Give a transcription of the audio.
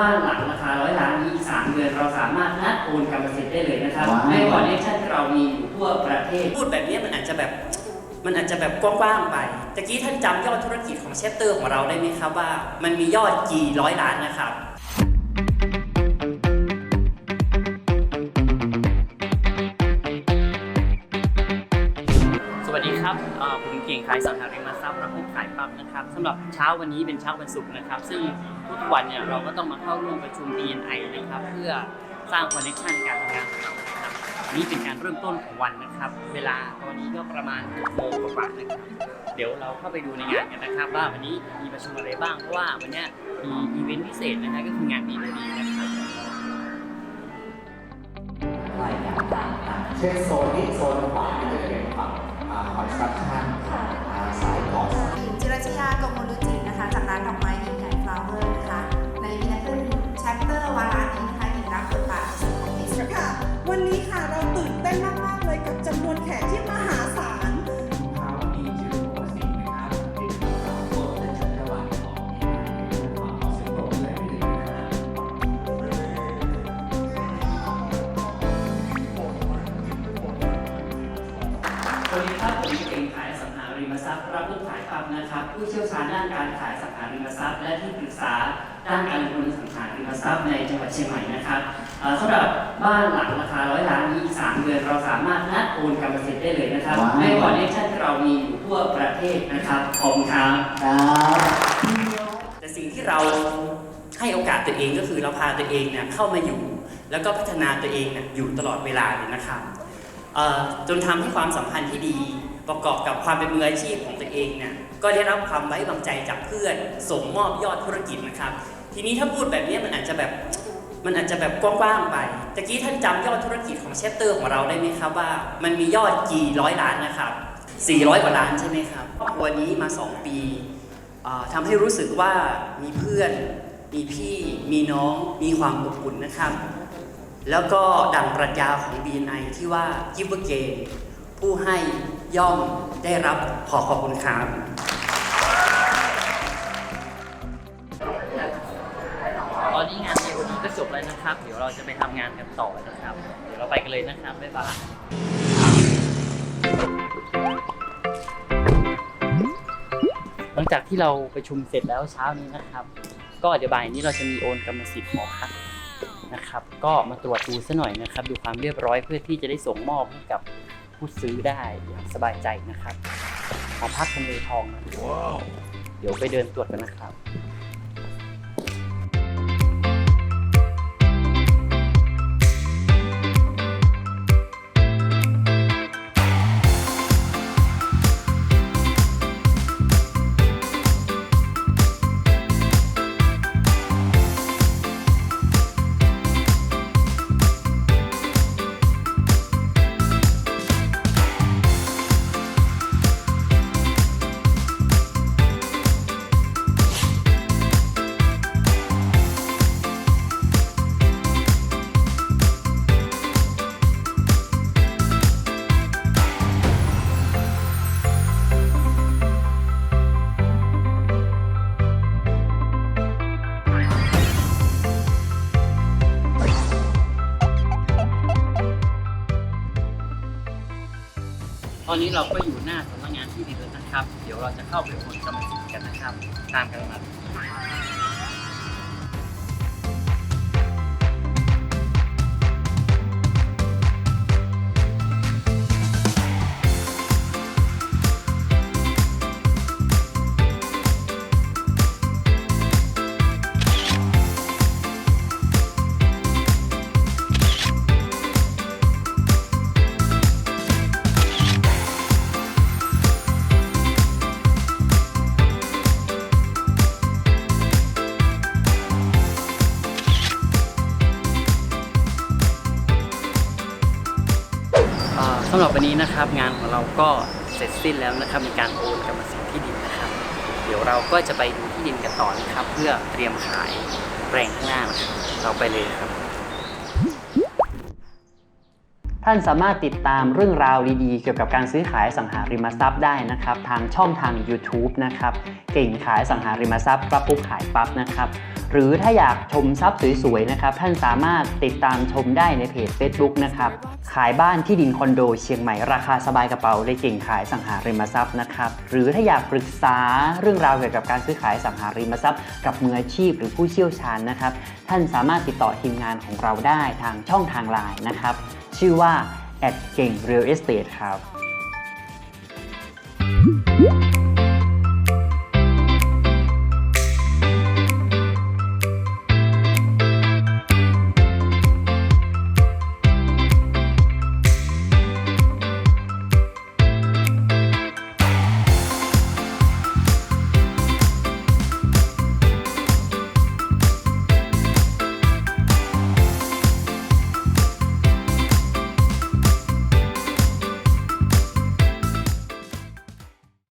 บ้านหลังราคาร้อยล้านนี้อีกสามเดือนเราสามารถนัดโอนกรรมสิทธิ์ได้เลยนะครับว้าว ในคอนเนคชั่นที่เรามีอยู่ทั่วประเทศ พูดแบบนี้มันอาจจะแบบมันอาจจะแบบกว้างๆไปตะกี้ท่านจำยอดธุรกิจของเชฟเตอร์ของเราได้ไหมครับว่า มันมียอดกี่ร้อยล้านนะครับ วัสดีครับผมเก่งขายสังหาริมทรัพย์รับผู้ขายปั๊บนะครับสำหรับเช้าวันนี้เป็นเช้าวันศุกร์นะครับ ซึ่งทุกวันเนี่ยเราก็ต้องมาเข้าร่วมประชุม BNI นะครับ เพื่อสร้างคอนเนคชันการทำงานของเรานะครับนนี้เป็นการเริ่มต้นของวันนะครับ เวลาตอนนี้ก็ประมาณ6โมงกว่าๆนะครับเดี๋ยวเราเข้าไปดูในงานกันนะครับ ว่าวันนี้มีประชุมอะไรบ้างเพราะว่าวันเนี้ยมีอีเวนต์พิเศษนะฮะก็คืองาน BNI นะครับรายการต่างๆเช่นโซนนี้โซนขวาจะเป็นฝั่ง คอนสตรักชั่น ทรัพย์รับลูกขายปั๊บนะครับ ผู้เชี่ยวชาญด้านการขายอสังหาริมทรัพย์ และที่ปรึกษาด้านการลงทุนอสังหาริมทรัพย์ในจังหวัดเชียงใหม่นะครับเอ่อสำหรับบ้านหลังราคาร้อยล้านนี้อีกสามเดือนเราสามารถนัดโอนกรรมสิทธิ์ได้เลยนะครับว้าว ในคอนเนคชั่นที่เรามีอยู่ทั่วประเทศนะครับขอบคุณครับ ครับแต่สิ่งที่เราให้โอกาสตัวเองก็คือเราพาตัวเองเนี่ยเข้ามาอยู่ แล้วก็พัฒนาตัวเองเนี่ยอยู่ตลอดเวลาเลยนะครับเอ่อจนทำให้ความสัมพันธ์ที่ดี ประกอบกับความเป็นมืออาชีพของตัวเองเนี่ยก็ได้รับความไว้วางใจจากเพื่อนส่งมอบยอดธุรกิจนะครับ ทีนี้ถ้าพูดแบบนี้มันอาจจะแบบมันอาจจะแบบกว้างๆไปตะกี้ท่านจำยอดธุรกิจของเชฟเตอร์ของเราได้ไหมครับว่า มันมียอดกี่ร้อยล้านนะครับ400 กว่าล้านใช่ไหมครับครอบครัวนี้มา 2 ปีอ่าทำให้รู้สึกว่ามีเพื่อน มีพี่ มีน้อง มีความอบอุ่นนะครับ แล้วก็ดังปรัชญาของ BNI ที่ว่า Give Again ผู้ให้ ย่อมได้รับขอขอบคุณครับตอนนี้งานในวันนี้ก็จบแล้วนะครับ เดี๋ยวเราจะไปทำงานกันต่อนะครับ เดี๋ยวเราไปกันเลยนะครับ บ๊ายบายหลังจากที่เราประชุมเสร็จแล้วเช้านี้นะครับ ก็เดี๋ยวบ่ายนี้เราจะมีโอนกรรมสิทธิ์หอพักนะครับ ก็มาตรวจดูซะหน่อยนะครับ ดูความเรียบร้อยเพื่อที่จะได้ส่งมอบให้กับ ผู้ซื้อได้อย่างสบายใจนะครับหอพักทำเลทองนะเดี๋ยวไปเดินตรวจกันนะครับ อนนี้เราก็อยู่หน้าสำนักงานที่ดินแล้วนะครับ เดี๋ยวเราจะเข้าไปโอนกรรมสิทธิ์กันนะครับ ตามกันมา หรับวันนี้นะครับ งานของเราก็เสร็จสิ้นแล้วนะครับในการโอนกรรมสิทธิ์ที่ดินนะครับ เดี๋ยวเราก็จะไปดูที่ดินกันต่อนะครับ เพื่อเตรียมขายแปลงข้างหน้านะครับเราไปเลยครับ ท่านสามารถติดตามเรื่องราวดีๆ เกี่ยวกับการซื้อขายสังหาริมทรัพย์ได้นะครับ ทางช่องทาง YouTube นะครับ เก่งขายสังหาริมทรัพย์รับปุ๊บขายปั๊บนะครับ หรือถ้าอยากชมทรัพย์สวยๆนะครับท่านสามารถติดตามชมได้ในเพจ Facebook นะครับขายบ้านที่ดินคอนโดเชียงใหม่ราคาสบายกระเป๋าได้เก่งขายสังหาริมทรัพย์นะครับหรือถ้าอยากปรึกษาเรื่องราวเกี่ยวกับการซื้อขายสังหาริมทรัพย์ กับมืออาชีพหรือผู้เชี่ยวชาญนะครับท่านสามารถติดต่อทีมงานของเราได้ทางช่องทางไลน์นะครับชื่อว่าแอดเก่ง Real Estate ครับ